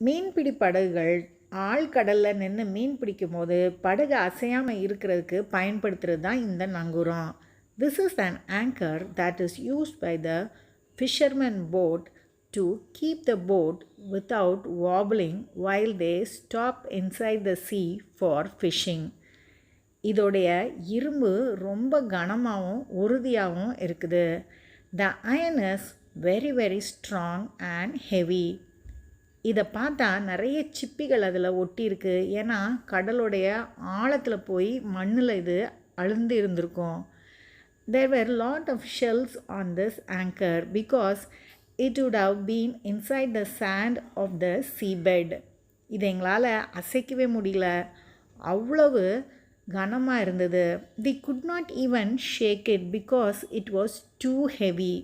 மீன்பிடி படகுகள் ஆழ்கடலில் நின்று மீன் பிடிக்கும் போது படகு அசையாமல் இருக்கிறதுக்கு பயன்படுத்துகிறது தான் இந்த நங்குரம். This is an anchor that is used by the fisherman boat to keep the boat without wobbling while they stop inside the sea for fishing இதோடைய இரும்பு ரொம்ப கனமாகவும் உறுதியாகவும் இருக்குது. The iron is very very strong and heavy இதை பார்த்தா நிறைய சிப்பிகள் அதில் ஒட்டியிருக்கு. ஏன்னா கடலுடைய ஆழத்தில் போய் மண்ணில் இது அழுந்து இருந்திருக்கும். There were lot of shells on this anchor because it would have been inside the sand of the seabed இது எங்களால் அசைக்கவே முடியல. அவ்வளவு கனமாக இருந்தது. They could not even shake it because it was too heavy